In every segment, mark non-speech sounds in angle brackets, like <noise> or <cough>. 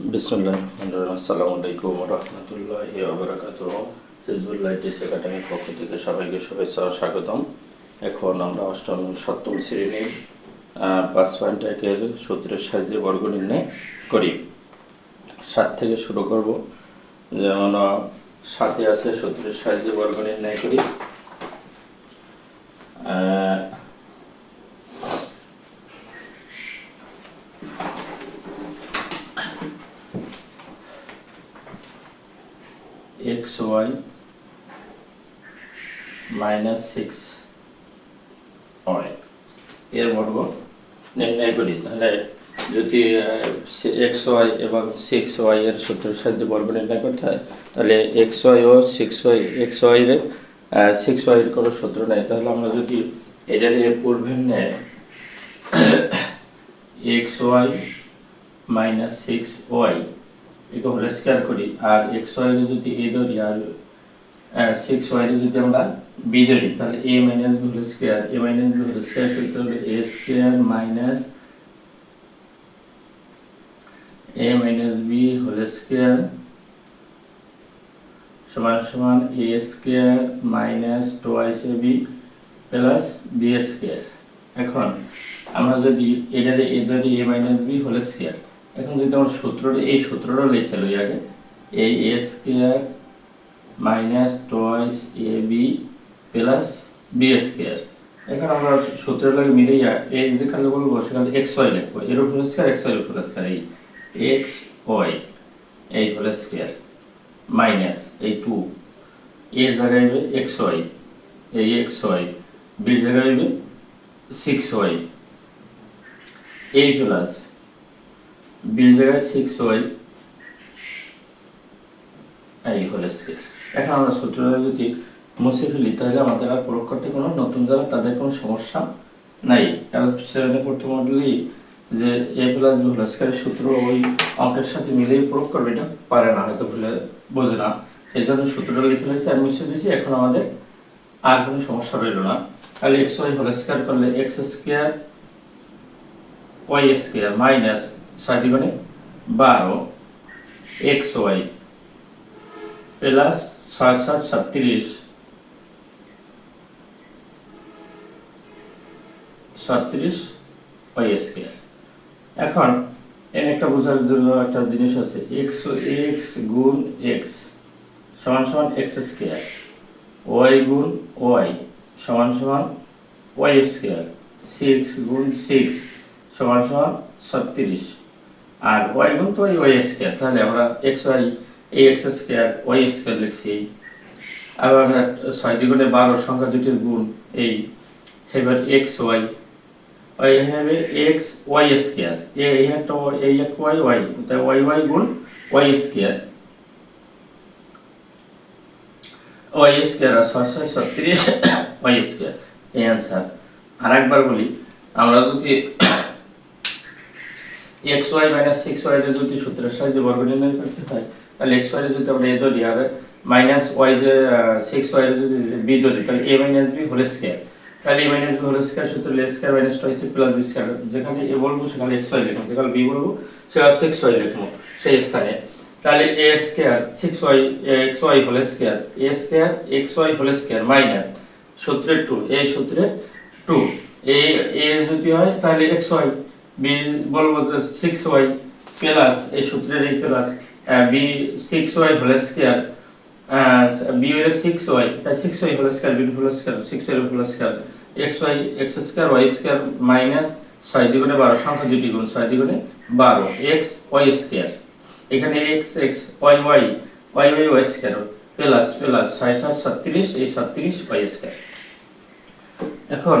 বিসমুল্লাহ আসসালামু আলাইকুম রহমতুল্লাহ আবরাকাত হিজবুল্লাহ টিস একাডেমির পক্ষ থেকে সবাইকে শুভেচ্ছা ও স্বাগতম। এখন আমরা অষ্টম, সপ্তম শ্রেণির পাঁচ পয়েন্ট একের সূত্রের সাহায্যে বর্গ নির্ণয় করি। সাত থেকে শুরু করব। যেমন সাথে আছে সূত্রের সাহায্যে বর্গ নির্ণয় করি। X Y minus six Y এর বর্গ নির্ণয় করি তাহলে যদি এক্স ওয়াই এবং সিক্স ওয়াই এর সূত্রের সাহায্যে বর্গ নির্ণয় করতে হয় তাহলে এক্স ওয়াই ও সিক্স ওয়াই এক্স ওয়াই এর সিক্স ওয়াই এর কোনো সূত্র নেই। তাহলে আমরা যদি এটা দিয়ে পূর্বের নেয় X Y minus six Y একে হোল স্কোয়ার করি, আর এক্স ওয়াই যদি এ ধরি, আর সিক্স ওয়াই যদি আমরা বি ধরি, তাহলে A minus B whole square A minus B whole square সূত্র হলো A square minus A minus B whole square সমান সমান A square minus twice A B plus B square এখন, আমরা যদি এটারে এ ধরি A minus B whole square এখন যদি আমরা সূত্রটা, এই সূত্রটা লিখে লই আগে এই A square minus twice A B plus B square এখন আমরা সূত্রের সূত্রটাকে মিলিয়ে এই যেখানে বলব, সেখানে এক্স ওয়াই লিখব। এর উপর স্কোয়ার এক্স ওয়াই উপর স্কোয়ার এই এক্স ওয়াই এই হোল স্কোয়ার মাইনাস এই টু এ জায়গায় এক্স ওয়াই এই এক্স ওয়াই বির জায়গায় সিক্স ওয়াই এই প্লাস বির জায়গায় সিক্স ওয়াই এই হল স্কোয়ার এখন আমরা সূত্রটা যদি মুছে ফেলি, তাহলে আমাদের আর প্রয়োগ করতে কোনো নতুন যারা তাদের কোনো সমস্যা নাই। কারণ সেভেনে পড়তে মডেলি যে এ প্লাস বি হোল স্কোয়ারের সূত্র ওই অঙ্কের সাথে মিলেই প্রয়োগ করবে, এটা পারে না, হয়তো ভুলে বোঝে না। এই জন্য সূত্রটা লিখে রয়েছে আমি মুছে দিয়েছি, এখন আমাদের আর কোনো সমস্যা রইল না। তাহলে এক্স ওয়াই হোল স্কোয়ার করলে X square Y square minus ছয় দ্বিগুণে বারো, এক্স ওয়াই, প্লাস ছয় সাত সাতত্রিশ ছত্রিশ ওয়াই স্কোয়ার। এখন, এর একটা বোঝার জন্য একটা জিনিস আছে, এক্স এক্স গুণ এক্স সমান সমান এক্স স্কোয়ার। ওয়াই গুণ ওয়াই সমান সমান ওয়াই স্কোয়ার। সিক্স গুণ সিক্স সমান সমান ছত্রিশ। আর ওয়াই গুণ তো ওয়াই স্কোয়ার তাহলে আমরা এক্স ওয়াই এই এক্স স্কোয়ার ওয়াই স্কোয়ার লিখছি। আবার ছয় দ্বিগুণে বারো সংখ্যা দুটির গুণ এই এবার এক্স ওয়াই ওই হবে এক্স ওয়াই স্কোয়ার এই একটা এই এক ওয়াই ওয়াই তাই ওয়াই ওয়াই গুণ ওয়াই স্কোয়ার ওয়াই স্কোয়ার ছয় ছয়, ছত্রিশ <coughs> ওয়াই স্কোয়ার এই অ্যান্সার আর একবার বলি, আমরা যদি X Y minus six Y যদি সূত্রের সাহায্যে বর্গ নির্ণয় করতে হয়, তাহলে এক্স ওয়াই যদি আমরা এ ধরি আর মাইনাস ওয়াই যে সিক্স ওয়াই যদি বি ধরি, তাহলে A minus B whole square তাহলে A minus B whole square সূত্র A square minus twice plus B square যেখানে এ বলব সেখানে এক্স ওয়াই লিখব, যেখানে বি বলব সেখানে সিক্স ওয়াই লিখব সেই স্থানে। তাহলে A square six Y X Y whole square A square X Y whole square minus সূত্রে টু এই সূত্রে টু এ এ যদি হয়, তাহলে এক্স ওয়াই বি বলব সিক্স ওয়াই প্লাস এই সূত্রের এই plus B six Y whole square B হলো সিক্স ওয়াই তাই six whole square whole square six whole square X Y X square Y square minus ছয় দ্বিগুণে বারো, সংখ্যা দুটি গুণ, ছয় দ্বিগুণে বারো এক্স ওয়াই স্কোয়ার এখানে X X Y Y Y Y Y square plus plus ছয় ছয়, ছত্রিশ, এই ছত্রিশ ওয়াই স্কোয়ার এখন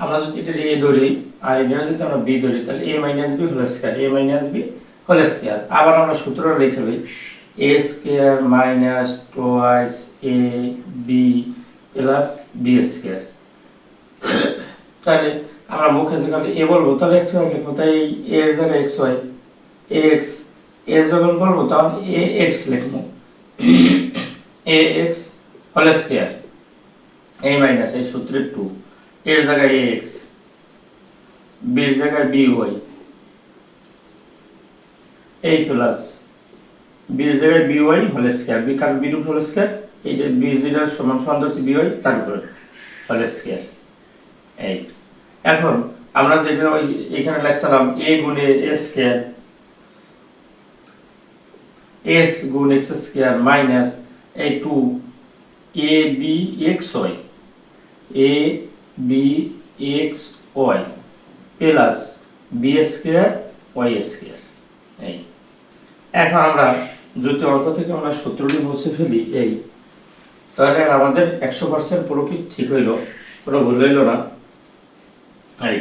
আমরা যদি এটা এ ধরি আর এটা যদি আমরা বি ধরি, তাহলে A minus B whole square A minus B whole square আবার আমরা সূত্র লিখে লই, A square minus twice A B plus B square তাহলে আমরা মুখে যেখানে এ বলব, তাহলে এক্স ওয়াই লিখব। তাই এ এর জায়গায় এক্স ওয়াই এক্স এ যখন বলব, তখন এ এক্স লিখব। A X whole square A minus এই সূত্রের টু এর জায়গায় এক্স, বির জায়গায় বি ওয়াই, এই প্লাস বির জায়গায় B Y whole square, B কারণ বি রুট হোল স্কোয়ার? এই যে বি জিরো সমান সমান ধরছি বি ওয়াই, তার উপরে হোল স্কোয়ার। এই। এখন আমরা যেটা ওই এখানে লেখছিলাম এ গুণে এ স্কোয়ার, এস গুণ এক্স স্কোয়ার মাইনাস এই two A B X Y, A B X Y plus B square Y square এই। এখন আমরা যদি অঙ্ক থেকে আমরা সূত্রটি মুছে ফেলি, এই। তাহলে আমাদের একশো পার্সেন্ট পুরো কি ঠিক হইল, কোনো ভুল হইল না, এই।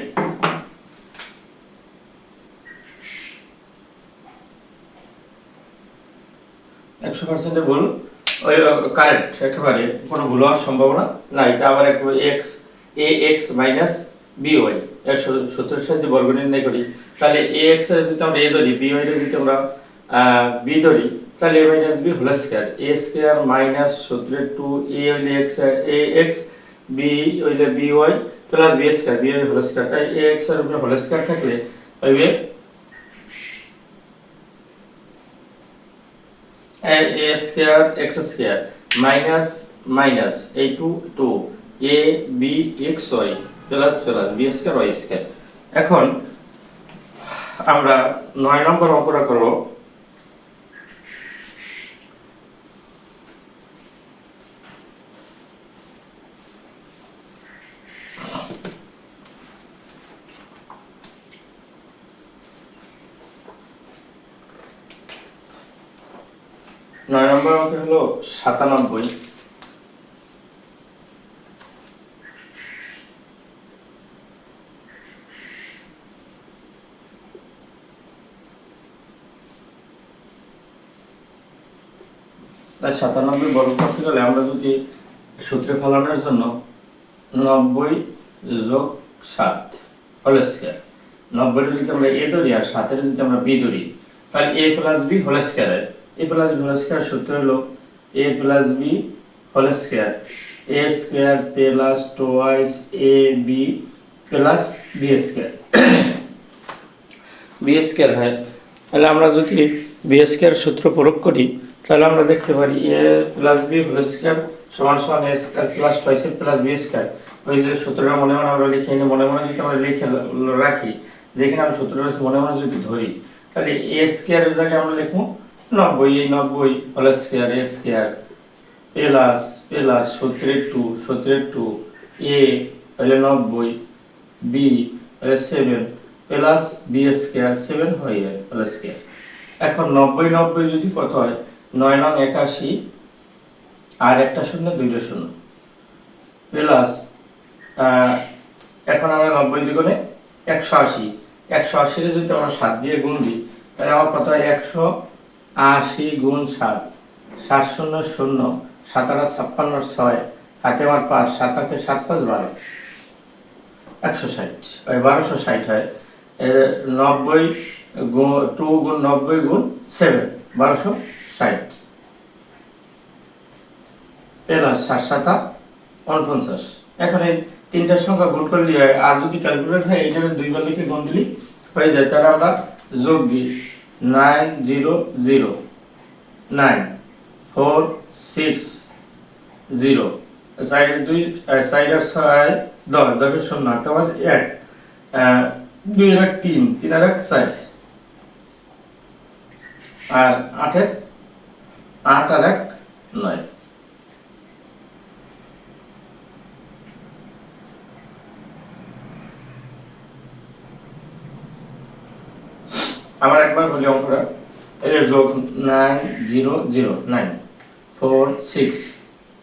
একশো পার্সেন্টে ভুল, ওই কারেক্ট একেবারে কোনো ভুল হওয়ার সম্ভাবনা নাই এটা আবার একটু X A X minus B Y এর সূত্রের সাহায্যে বর্গ নির্ণয় করি। তাহলে এ এক্স যদি আমরা এ ধরি বি ওয়াই যদি আমরা বি ধরি, তাহলে A minus B whole square A square minus সূত্রের টু এ হইলে এক্স এ এক্স বি হইলে B Y plus B square B Y whole square তাই এ এক্সের উপরে হোল স্কোয়ার থাকলে হইবে square X square minus minus এই two two A B X Y plus plus B square Y square এখন আমরা নয় নম্বর অঙ্কটা করব। নয় নম্বর অঙ্ক হলো সাতানব্বই। তাই সাতানব্বই বর্গ করতে গেলে আমরা যদি সূত্রে ফলানোর জন্য নব্বই যোগ সাত, হোল স্কোয়ার। নব্বইটা যদি আমরা এ ধরি আর সাতের যদি আমরা বি ধরি, তাহলে এ প্লাস বি হোল স্কোয়ারের A plus B whole square সূত্র হলো A plus B whole square. A square plus twice A B plus B square. B square হয়। তাহলে আমরা যদি বি স্কোয়ার সূত্র প্রয়োগ করি তাহলে আমরা দেখতে পারি A plus B whole square সমান সমান A square plus twice plus B square ওই যে সূত্রটা মনে মনে আমরা লিখে এনে মনে মনে যদি আমরা লিখে রাখি, যেখানে আমরা সূত্রটা মনে মনে যদি ধরি, তাহলে এ স্কোয়ারের জায়গায় আমরা লিখব নব্বই, এই নব্বই whole square A square plus plus সত্তরের টু সত্তরের টু এ হলে নব্বই বি হলে seven plus B square seven হয়ে যায় হোল স্কোয়ার এখন নব্বই নব্বই যদি কত হয় নয় নং একাশি, আর একটা শূন্য, দুইটা শূন্য। প্লাস এখন আমরা নব্বই দ্বিগুণে একশো আশি। একশো আশিরে যদি আমরা সাত দিয়ে গুণ দিই, তাহলে আমার কত হয়? একশো আশি গুণ সাত। সাত শূন্য শূন্য, সাত আটা ছাপ্পান্ন ছয়। হাতে আমার পাঁচ, সাত আটে সাত পাঁচ বারো। একশো ষাট, ওই বারোশো ষাট হয়। নব্বই গুণ টু গুণ নব্বই গুণ সেভেন, বারোশো ষাট। প্লাস সাত সাতা, উনপঞ্চাশ। এখন এই তিনটার সংখ্যা গুণ করলে হয়, আর যদি ক্যালকুলেট হয় এইটাকে দুইবার লিখে গুণ দিলেই হয়ে যায়। তাহলে আমরা যোগ দিই nine zero zero, nine, four, six, zero. সাইডের দুই সাইডের ছয়, দশ দশের শূন্য তোমার এক। দুই আর এক তিন তিন আর এক চার। আর আটের আট আর এক, নয়। আবার একবার বলি অঙ্কটা। যে যোগ nine zero zero nine four six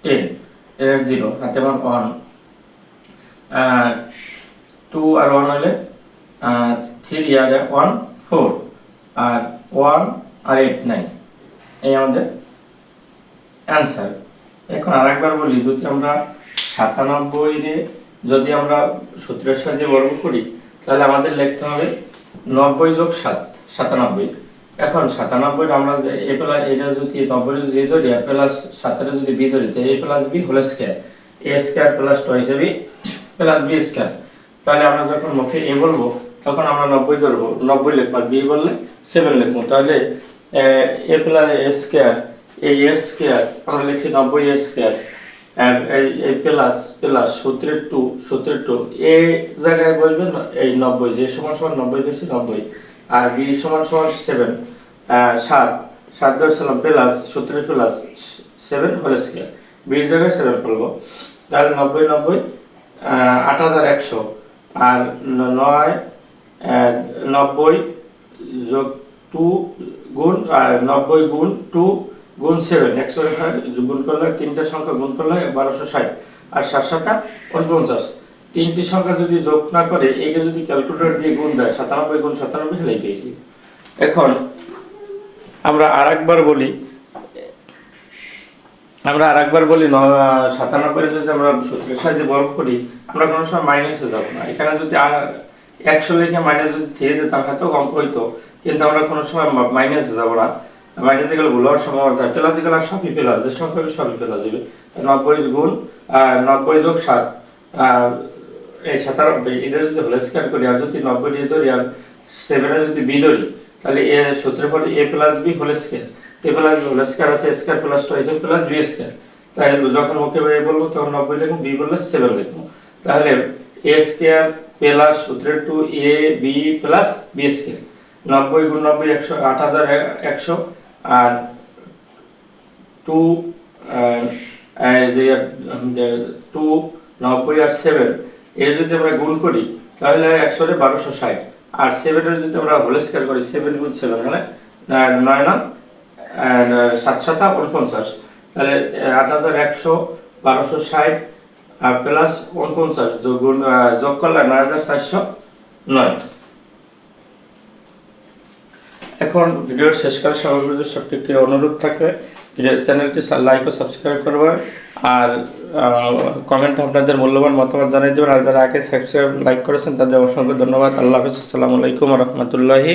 ten এর জিরো হাতে আমার ওয়ান টু আর ওয়ান হলে থ্রি আর ওয়ান ফোর আর ওয়ান আর এইট নাইন এই আমাদের অ্যান্সার এখন আরেকবার বলি, যদি আমরা সাতানব্বই যদি আমরা সূত্রের সাহায্যে বর্গ করি, তাহলে আমাদের লিখতে হবে নব্বই যোগ সাত, সাতানব্বই। এখন সাতানব্বই আমরা যে এ প্লাস এটা যদি নব্বই যদি ধরি আর প্লাস সাতের যদি বি ধরি তো A plus B whole square A square plus twice B plus B square তাহলে আমরা যখন মুখে এ বলব, তখন আমরা নব্বই ধরবো। নব্বই লিখব বি বললে সেভেন লিখব। তাহলে, এ প্লাস স্কোয়ার এই এ স্কোয়ার আমরা লিখছি নব্বই এ স্কোয়ার এই প্লাস প্লাস সূত্রের টু সূত্রের টু এ জায়গায় বলবেন এই নব্বই, যে সমান সমান নব্বই ধরছি নব্বই, আর বি সমান সমান সেভেন সাত সাত ধরছিলাম প্লাস সূত্রের প্লাস সেভেন হোল স্কোয়ার বির জায়গায় সেভেন বলব তাহলে নব্বই নব্বই আট হাজার একশো, আর নয় নব্বই যোগ টু গুণ নব্বই গুণ টু গুণ সেভেন একশো গুণ করলে তিনটা সংখ্যা গুণ করলে বারোশো ষাট, আর সাত সাতা উনপঞ্চাশ তিনটি সংখ্যা যদি যোগ না করে একে যদি ক্যালকুলেটর দিয়ে গুণ দেয়, সাতানব্বই গুণ সাতানব্বই হলেই পেয়েছি এখন আমরা আর একবার বলি, আমরা আর একবার বলি সাতানব্বই যদি আমরা সূত্রের সাহায্যে বর্গ করি, আমরা কোনো সময় মাইনাসে যাব না। এখানে যদি একশো লিখে মাইনাস যদি থেকে দিতাম হয়তো অঙ্ক হইতো, কিন্তু আমরা কোনো সময় মাইনাসে যাব না। মাইনাসে গেলে ভুল হওয়ার সম্ভাবনা থাকে প্লাসে আর সবই প্লাস যে সংখ্যা হবে সবই প্লাস যাবে নব্বই গুণ নব্বই যোগ সাত এই সাতানব্বই, এটা যদি হোল স্কোয়ার করি, আর যদি নব্বই দিয়ে ধরি, আর সেভেনে যদি বি ধরি, তাহলে এ সূত্রের পরে A plus B whole square A plus B square আছে স্কোয়ার প্লাস টু আছে প্লাস বি স্কোয়ার তাই যখন ওকে এ বলব তখন নব্বই লিখব বি বললে সেভেন লিখব তাহলে এ স্কোয়ার প্লাস সূত্রের two A B plus B square নব্বই গুণ নব্বই, একশো, আট হাজার একশো। আর টু টু নব্বই আর সেভেন এর যদি আমরা গুণ করি তাহলে একশোরে বারোশো ষাট। আর সেভেনের যদি আমরা হোল স্কোয়ার করি সেভেন গুণ সেভেন মানে নয় নয় আহ, সাত সাতা উনপঞ্চাশ। তাহলে আহ, আট হাজার একশো বারোশো ষাট আর প্লাস উনপঞ্চাশ আহ, যোগ করলে নয় হাজার চারশো নয়। এখন ভিডিওর শেষকালে বিরুদ্ধে সত্যি একটি অনুরোধ থাকবে ভিডিও চ্যানেলটি লাইক ও সাবস্ক্রাইব করবেন আর কমেন্ট আপনাদের মূল্যবান মতামত জানিয়ে দেবেন, আর যারা আগে সাবস্ক্রাইব লাইক করেছেন, তাদের অসংখ্য ধন্যবাদ। আল্লাহ হাফিজ। আসসালামু আলাইকুম রহমতুল্লাহি